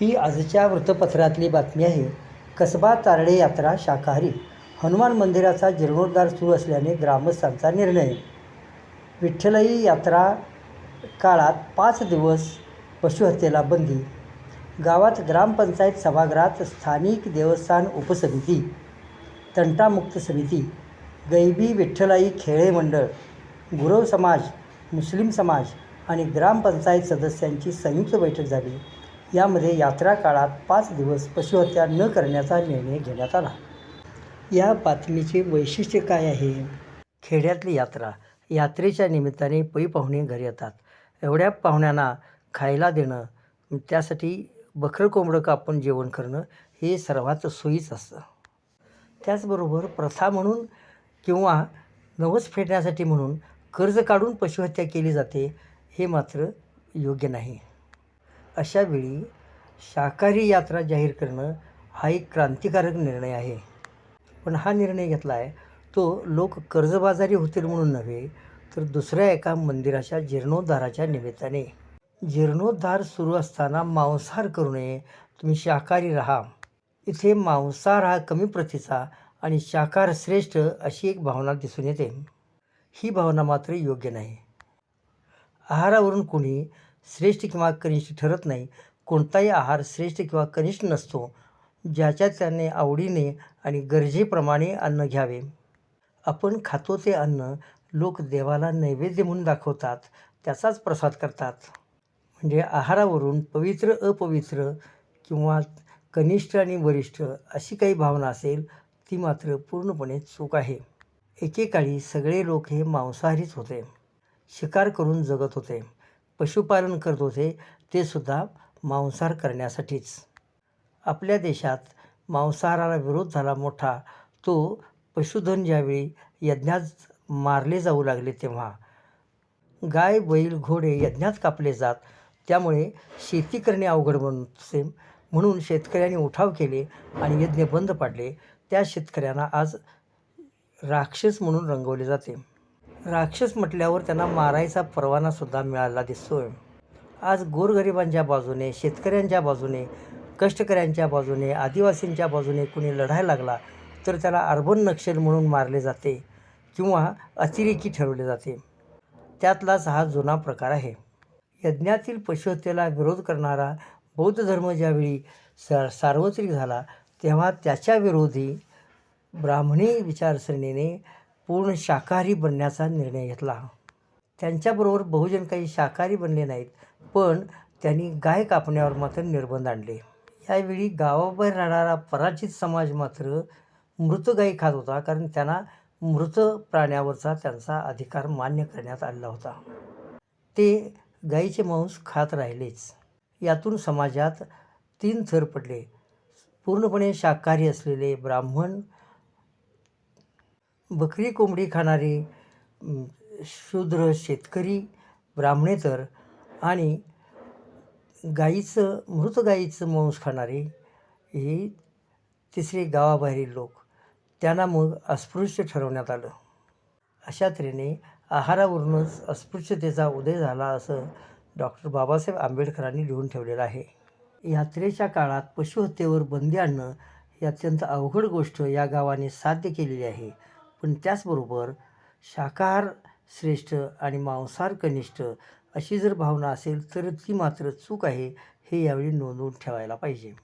ही आजच्या वृत्तपत्रातली बातमी आहे. कसबा तारडे यात्रा शाकाहारी. हनुमान मंदिराचा जीर्णोद्धार सुरू असल्याने ग्रामस्थांचा निर्णय. विठ्ठलई यात्रा काळात पाच दिवस पशुहत्येला बंदी. गावात ग्रामपंचायत सभागृहात स्थानिक देवस्थान उपसमिती. तंटामुक्त समिती. गैबी विठ्ठलाई खेळे मंडळ. गुरव समाज मुस्लिम समाज आणि ग्रामपंचायत सदस्यांची संयुक्त बैठक झाली. यामध्ये यात्रा काळात पाच दिवस पशुहत्या न करण्याचा निर्णय घेण्यात आला. या बातमीचे वैशिष्ट्य काय आहे? खेड्यातली यात्रा यात्रेच्या निमित्ताने पै पाहुणे घरी येतात. एवढ्या पाहुण्यांना खायला देणं त्यासाठी बकरं कोंबडं कापून जेवण करणं हे सर्वात सोयीचं असतं. त्याचबरोबर प्रथा म्हणून किंवा नवस फेडण्यासाठी म्हणून कर्ज काढून पशुहत्या केली जाते हे मात्र योग्य नाही. अशा वेळी शाकाहारी यात्रा जाहीर करणं हा एक क्रांतिकारक निर्णय आहे. पण हा निर्णय घेतला आहे तो लोक कर्जबाजारी होतील म्हणून नव्हे तर दुसऱ्या एका मंदिराच्या जीर्णोद्धाराच्या निमित्ताने. जीर्णोद्धार सुरू असताना मांसाहार करू नये तुम्ही शाकाहारी राहा. इथे मांसाहार हा कमी प्रतीचा आणि शाकाहार श्रेष्ठ अशी एक भावना दिसून येते. ही भावना मात्र योग्य नाही. आहारावरून कोणी श्रेष्ठ किंवा कनिष्ठ ठरत नाही. कोणताही आहार श्रेष्ठ किंवा कनिष्ठ नसतो ज्याच्या त्याने आवडीने आणि गरजेप्रमाणे अन्न घ्यावे. आपण खातो ते अन्न लोक देवाला नैवेद्य म्हणून दाखवतात त्याचाच प्रसाद करतात. म्हणजे आहारावरून पवित्र अपवित्र किंवा कनिष्ठ आणि वरिष्ठ अशी काही भावना असेल ती मात्र पूर्णपणे चूक आहे. एकेकाळी सगळे लोक हे मांसाहारीच होते. शिकार करून जगत होते. पशुपालन करत होते ते सुद्धा मांसाहार करण्यासाठीच. आपल्या देशात मांसाहाराला विरोध झाला मोठा. तो पशुधन ज्यावेळी यज्ञात मारले जाऊ लागले तेव्हा. गाय बैल घोडे यज्ञात कापले जात. त्यामुळे शेती करणे अवघड बनते म्हणून शेतकऱ्यांनी उठाव केले आणि यज्ञ बंद पाडले. त्या शेतकऱ्यांना आज राक्षस म्हणून रंगवले जाते. राक्षस म्हटल्यावर त्यांना मारायचा परवानासुद्धा मिळाला दिसतोय. आज गोरगरिबांच्या बाजूने शेतकऱ्यांच्या बाजूने कष्टकऱ्यांच्या बाजूने आदिवासींच्या बाजूने कुणी लढायला लागला तर त्याला अर्बन नक्षल म्हणून मारले जाते किंवा अतिरेकी ठरवले जाते. त्यातलाच हा जुना प्रकार आहे. यज्ञातील पशुहत्येला विरोध करणारा बौद्ध धर्म ज्यावेळी सा सार्वत्रिक झाला तेव्हा त्याच्या विरोधी ब्राह्मणी विचारसरणीने पूर्ण शाकाहारी बनण्याचा निर्णय घेतला. त्यांच्याबरोबर बहुजन काही शाकाहारी बनले नाहीत पण त्यांनी गाय कापण्यावर मात्र निर्बंध आणले. यावेळी गावाबाहेर राहणारा पराचित समाज मात्र मृत गायी खात होता कारण त्यांना मृत प्राण्यावरचा त्यांचा अधिकार मान्य करण्यात आला होता. ते गाईचे मांस खात राहिलेच. यातून समाजात तीन थर पडले. पूर्णपणे शाकाहारी असलेले ब्राह्मण बकरी कोंबडी खाणारे शूद्र शेतकरी ब्राह्मणेतर आणि गाईचं मृत गाईचं मांस खाणारे हे तिसरे गावाबाहेरील लोक त्यांना मग अस्पृश्य ठरवण्यात आलं. अशा तऱ्हेने आहारावरूनच अस्पृश्यतेचा उदय झाला असं डॉक्टर बाबासाहेब आंबेडकरांनी लिहून ठेवलेलं आहे. यात्रेच्या काळात पशुहत्येवर बंदी आणणं ही अत्यंत अवघड गोष्ट या गावाने साध्य केलेली आहे. पण त्याचबरोबर शाकाहार श्रेष्ठ आणि मांसाहार कनिष्ठ अशी जर भावना असेल तर ती मात्र चूक आहे हे यावेळी नोंदवून ठेवायला पाहिजे.